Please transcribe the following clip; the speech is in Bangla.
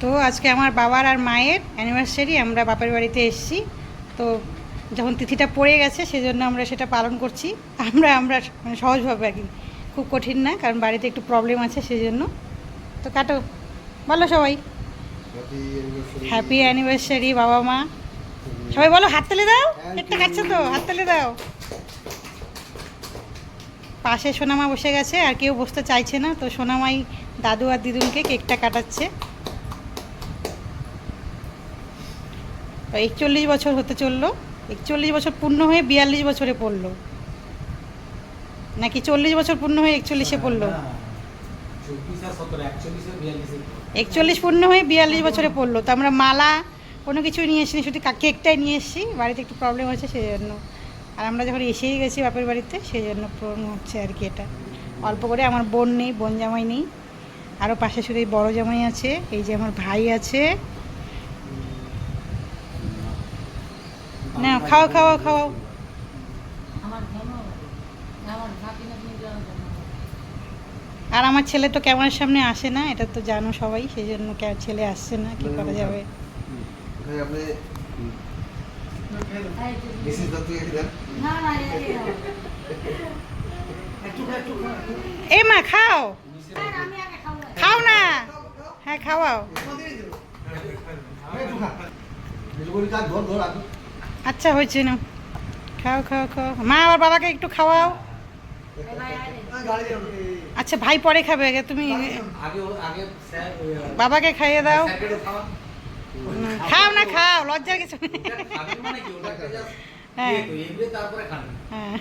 তো আজকে আমার বাবার আর মায়ের অ্যানিভার্সারি আমরা বাপের বাড়িতে এসেছি। তো যখন তিথিটা পড়ে গেছে সেজন্য আমরা সেটা পালন করছি। আমরা আমরা মানে সহজভাবে আর কি খুব কঠিন না কারণ বাড়িতে একটু প্রবলেম আছে সেজন্য। তো কাটো বলো সবাই। হ্যাপি অ্যানিভার্সারি বাবা মা সবাই বলো হাত তালে দাও একটা খাচ্ছে তো হাত তালে দাও। পাশে সোনামা বসে গেছে আর কেউ বসতে চাইছে না তো সোনামাই দাদু আর দিদুনকে কেকটা কাটাচ্ছে। তো একচল্লিশ বছর হতে চলল একচল্লিশ বছর পূর্ণ হয়ে বিয়াল্লিশ বছরে পড়ল। নাকি চল্লিশ বছর পূর্ণ হয়ে একচল্লিশে পড়ল? একচল্লিশ পূর্ণ হয়ে বিয়াল্লিশ বছরে পড়ল। তো আমরা মালা কোনো কিছু নিয়ে এসিনি শুধু কেকটাই নিয়ে এসেছি বাড়িতে একটু প্রবলেম হয়েছে সেই জন্য আর আমরা যখন এসেই গেছি বাপের বাড়িতে সেই জন্য পূরণ হচ্ছে আর কি এটা। অল্প করে আমার বোন নেই বোন জামাই নেই। আরও পাশে শুধু এই বড়ো জামাই আছে এই যে আমার ভাই আছে। না খাও খাওয়া খাওয়াও আর আমার ছেলে তো ক্যামেরার সামনে আসে না এটা তো জানো সবাই সেই জন্য ছেলে আসছে না কি করা যাবে ওখানে আপনি এই যে- মিসেস দত্ত না না। এই মা খাও আমি আগে খাব খাও না হ্যাঁ খাওয়াও আচ্ছা হয়েছে না খাও খাও খাও মা আবার বাবাকে একটু খাওয়াও আচ্ছা ভাই পরে খাবে আগে তুমি আগে ও- আগে স্যার ওই, বাবাকে খাইয়ে দাও খাও না খাও লজ্জার কিছু মানে হ্যাঁ।